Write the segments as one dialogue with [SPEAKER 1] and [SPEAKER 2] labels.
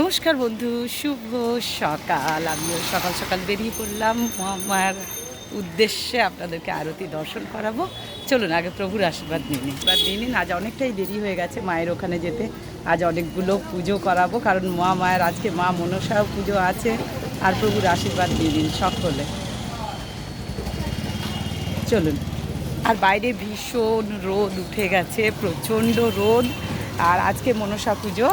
[SPEAKER 1] নমস্কার বন্ধু, শুভ সকাল। আমিও সকাল সকাল বেরিয়ে পড়লাম। আমার উদ্দেশ্যে আপনাদেরকে আরতি দর্শন করাবো। চলুন, আগে প্রভুর আশীর্বাদ নিয়ে নিন এবার নিয়ে নিন, আজ অনেকটাই দেরি হয়ে গেছে মায়ের ওখানে যেতে। আজ অনেকগুলো পুজো করাবো, কারণ মা মায়ের, আজকে মা মনসাও পুজো আছে। আর প্রভুর আশীর্বাদ নিয়ে নিন সকলে। চলুন। আর বাইরে ভীষণ রোদ উঠে গেছে, প্রচণ্ড রোদ। আর আজকে মনসা পুজো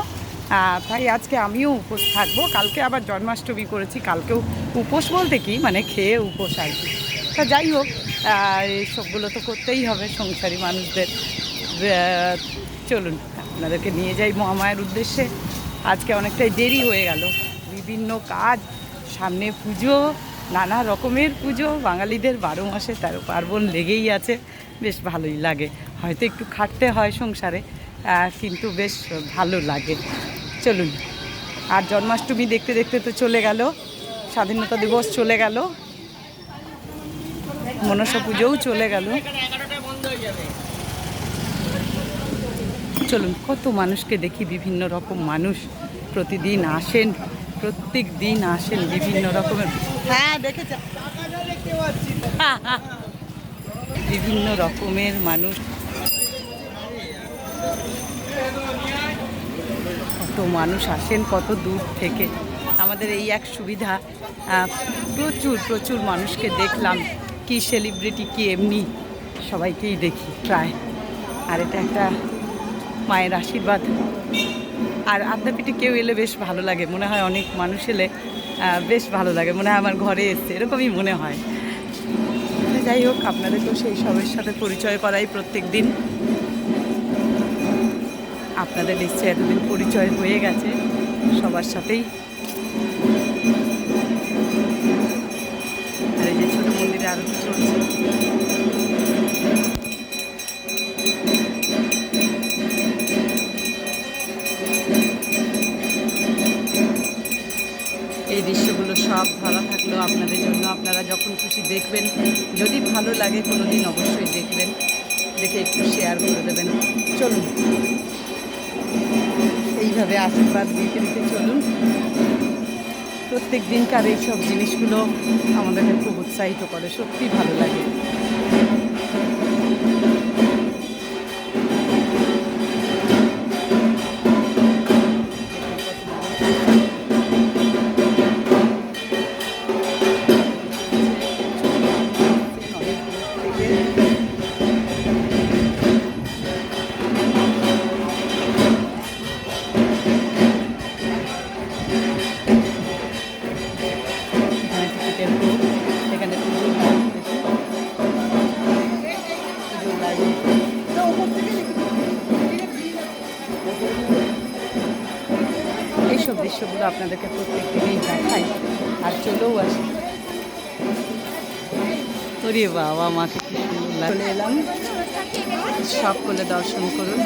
[SPEAKER 1] তাই আজকে আমিও উপোস থাকব। কালকে আবার জন্মাষ্টমী করেছি, কালকেও উপোস বলতে কি? মানে খেয়ে উপোস আর কি। তা যাই হোক এইসবগুলো তো করতেই হবে সংসারী মানুষদের। চলুন, আপনাদেরকে নিয়ে যাই মহামায়ের উদ্দেশ্যে। আজকে অনেকটাই দেরি হয়ে গেল। বিভিন্ন কাজ, সামনে পুজো, নানা রকমের পুজো। বাঙালিদের বারো মাসে তেরো পার্বণ লেগেই আছে। বেশ ভালোই লাগে। হয়তো একটু খাটতে হয় সংসারে কিন্তু বেশ ভালো লাগে। চলুন। আর জন্মাষ্টমী দেখতে দেখতে তো চলে গেল স্বাধীনতা দিবস চলে গেল মনসা পুজোও চলে গেল। চলুন কত মানুষকে দেখি বিভিন্ন রকম মানুষ প্রতিদিন আসেন প্রত্যেক দিন আসেন বিভিন্ন রকমের। হ্যাঁ দেখেছ? বিভিন্ন রকমের মানুষ। মানুষ আসেন, কত দূর থেকে। আমাদের এই এক সুবিধা প্রচুর প্রচুর মানুষকে দেখলাম। কি সেলিব্রিটি কি এমনি, সবাইকেই দেখি প্রায়। আর এটা একটা মায়ের আশীর্বাদ। আর আদ্যাপীঠে কেউ এলে বেশ ভালো লাগে। মনে হয় অনেক মানুষ এলে বেশ ভালো লাগে। মনে হয় আমার ঘরে এসছে, এরকমই মনে হয়। যাই হোক, আপনাদেরকেও সেই সবের সাথে পরিচয় করাই প্রত্যেক দিন আপনাদের নিশ্চয়ই এতদিন পরিচয় হয়ে গেছে, সবার সাথেই। আর এই যে ছোট মন্দিরে আরতি চলছে। এই দৃশ্যগুলো সব ধরা থাকল আপনাদের জন্য। আপনারা যখন খুশি দেখবেন, যদি ভালো লাগে কোনো দিন অবশ্যই দেখবেন। দেখে একটু শেয়ার করে দেবেন। চলুন। এইভাবে আশীর্বাদ দিয়ে দিতে চলুন। প্রত্যেক দিনকার এইসব জিনিসগুলো আমাদেরকে খুব উৎসাহিত করে সত্যি ভালো লাগে। এইসব দৃশ্যগুলো আপনাদেরকে প্রত্যেক দিনেই দেখাই। আর চলেও আসি। ওরে বাবা মাকে কি সুন্দর। চলে এলাম। সকলে দর্শন করুন।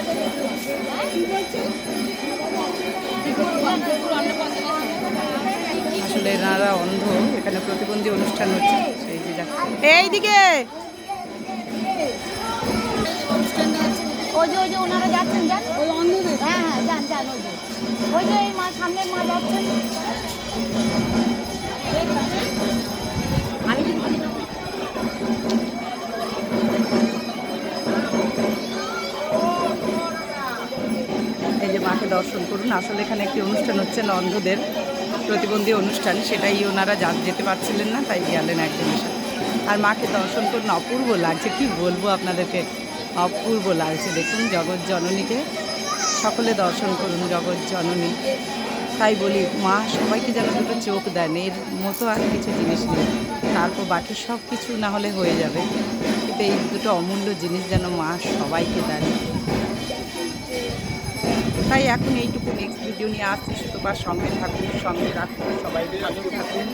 [SPEAKER 1] আসলে এনারা অন্ধ এখানে প্রতিবন্ধী অনুষ্ঠান হচ্ছে। সেই যে এইদিকে!
[SPEAKER 2] ওই যে ওই যে ওনারা যাচ্ছেন যান। ওই অন্ধদের হ্যাঁ হ্যাঁ যান যান ওই যে। ওই যে এই মা সামনের মা যাচ্ছেন। আমি
[SPEAKER 1] এই যে মাকে দর্শন করুন। আসলে এখানে একটি অনুষ্ঠান হচ্ছে অন্ধদের প্রতিবন্ধী অনুষ্ঠান। সেটাই ওনারা যা যেতে পারছিলেন না তাই গেলেন একজনের সাথে। আর মাকে দর্শন করুন। অপূর্ব লাগছে। কি বলব আপনাদেরকে? অপূর্ব লাগছে। দেখুন, জগৎ জননীকে সকলে দর্শন করুন, জগৎ জননী। তাই বলি, মা সবাইকে যেন দুটো চোখ দেন, এর মতো আর কিছু জিনিস নেই। তারপর বাকি সব কিছু না হলে হয়ে যাবে। কিন্তু এই দুটো অমূল্য জিনিস যেন মা সবাইকে দেন। তাই এখন এইটুকু নেক্সট ভিডিও নিয়ে আসছি। শুধু বা সঙ্গে থাকুন, সঙ্গে রাখুন, সবাই ভালো থাকুন।